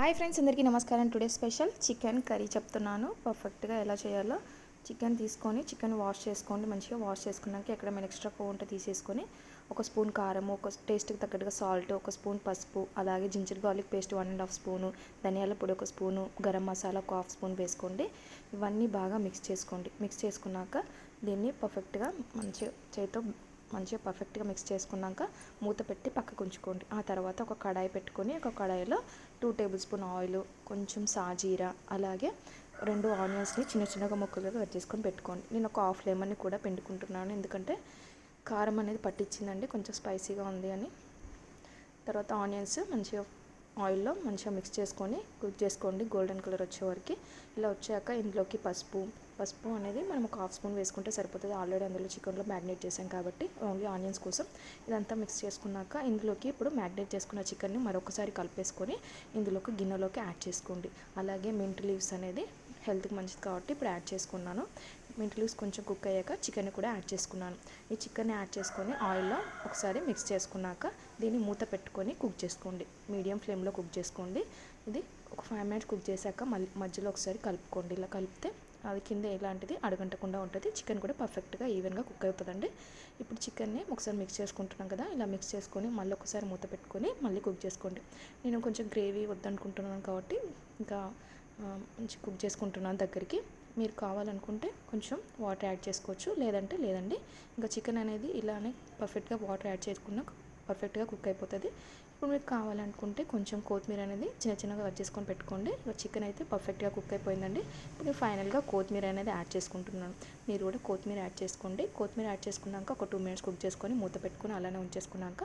Hi friends అందరికీ నమస్కారం. Today special chicken curry చెప్తున్నాను. పర్ఫెక్ట్గా ఎలా చేయాలో చికెన్ తీసుకొని చికెన్ వాష్ చేసుకోండి. మంచిగా వాష్ చేసుకున్నాక ఎక్కడ మేము ఎక్స్ట్రా కొవ్వు ఉంటే తీసేసుకొని ఒక స్పూన్ కారం ఒక టేస్ట్కి తగ్గట్టుగా సాల్ట్ ఒక స్పూన్ పసుపు అలాగే ginger garlic paste one and half spoon ధనియాల పొడి ఒక స్పూను గరం మసాలా ఒక హాఫ్ స్పూన్ వేసుకోండి. ఇవన్నీ బాగా మిక్స్ చేసుకోండి. మిక్స్ చేసుకున్నాక దీన్ని పర్ఫెక్ట్గా మంచిగా చేతితో మంచిగా పర్ఫెక్ట్గా మిక్స్ చేసుకున్నాక మూత పెట్టి పక్కకు ఉంచుకోండి. ఆ తర్వాత ఒక కడాయి పెట్టుకొని ఒక కడాయిలో టూ టేబుల్ స్పూన్ ఆయిల్ కొంచెం సాజీరా అలాగే రెండు ఆనియన్స్ని చిన్న చిన్నగా ముక్కలుగా కట్ చేసుకొని పెట్టుకోండి. నేను ఒక హాఫ్ లెమన్ని కూడా పిండుకుంటున్నాను. ఎందుకంటే కారం అనేది పట్టించిందండి కొంచెం స్పైసీగా ఉంది అని. తర్వాత ఆనియన్స్ మంచిగా ఆయిల్లో మంచిగా మిక్స్ చేసుకొని కుక్ చేసుకోండి. గోల్డెన్ కలర్ వచ్చే వరకు. ఇలా వచ్చాక ఇందులోకి పసుపు పసుపు అనేది మనం ఒక హాఫ్ స్పూన్ వేసుకుంటే సరిపోతుంది. ఆల్రెడీ అందులో చికెన్లో మ్యాగ్నేట్ చేసాం కాబట్టి ఓన్లీ ఆనియన్స్ కోసం ఇదంతా మిక్స్ చేసుకున్నాక ఇందులోకి ఇప్పుడు మ్యాగ్నేట్ చేసుకున్న చికెన్ని మరొకసారి కలిపేసుకొని ఇందులోకి గిన్నెలోకి యాడ్ చేసుకోండి. అలాగే మింట్ లీవ్స్ అనేది హెల్త్కి మంచిది కాబట్టి ఇప్పుడు యాడ్ చేసుకున్నాను. మింట్ లీవ్స్ కొంచెం కుక్ అయ్యాక చికెన్ కూడా యాడ్ చేసుకున్నాను. ఈ చికెన్ యాడ్ చేసుకొని ఆయిల్లో ఒకసారి మిక్స్ చేసుకున్నాక దీన్ని మూత పెట్టుకొని కుక్ చేసుకోండి. మీడియం ఫ్లేమ్లో కుక్ చేసుకోండి. ఇది ఒక ఫైవ్ మినిట్స్ కుక్ చేశాక మళ్ళీ మధ్యలో ఒకసారి కలుపుకోండి. ఇలా కలిపితే అది కింద ఎలాంటిది అడగంటకుండా ఉంటుంది. చికెన్ కూడా పర్ఫెక్ట్గా ఈవెన్గా కుక్ అవుతుందండి. ఇప్పుడు చికెన్ని ఒకసారి మిక్స్ చేసుకుంటున్నాం కదా ఇలా మిక్స్ చేసుకొని మళ్ళీ ఒకసారి మూత పెట్టుకొని మళ్ళీ కుక్ చేసుకోండి. నేను కొంచెం గ్రేవీ వద్దనుకుంటున్నాను కాబట్టి ఇంకా మంచి కుక్ చేసుకుంటున్నాను దగ్గరికి. మీరు కావాలనుకుంటే కొంచెం వాటర్ యాడ్ చేసుకోవచ్చు. లేదంటే లేదండి. ఇంకా చికెన్ అనేది ఇలానే పర్ఫెక్ట్గా వాటర్ యాడ్ చేసుకున్నాక పర్ఫెక్ట్గా కుక్ అయిపోతుంది. ఇప్పుడు మీకు కావాలనుకుంటే కొంచెం కొత్తిమీర అనేది చిన్న చిన్నగా కట్ చేసుకొని పెట్టుకోండి. చికెన్ అయితే పర్ఫెక్ట్గా కుక్ అయిపోయిందండి. ఇప్పుడు ఫైనల్గా కొత్తిమీర అనేది యాడ్ చేసుకుంటున్నాను. మీరు కూడా కొత్తిమీర యాడ్ చేసుకోండి. కొత్తిమీర యాడ్ చేసుకున్నాక ఒక టూ మినిట్స్ కుక్ చేసుకొని మూత పెట్టుకొని అలానే ఉంచేసుకున్నాక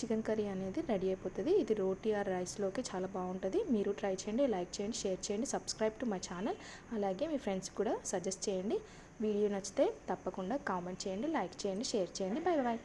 చికెన్ కర్రీ అనేది రెడీ అయిపోతుంది. ఇది రోటీ ఆర్ రైస్లోకి చాలా బాగుంటుంది. మీరు ట్రై చేయండి లైక్ చేయండి షేర్ చేయండి సబ్స్క్రైబ్ టు మై ఛానల్. అలాగే మీ ఫ్రెండ్స్ కూడా సజెస్ట్ చేయండి. వీడియో నచ్చితే తప్పకుండా కామెంట్ చేయండి లైక్ చేయండి షేర్ చేయండి. Bye bye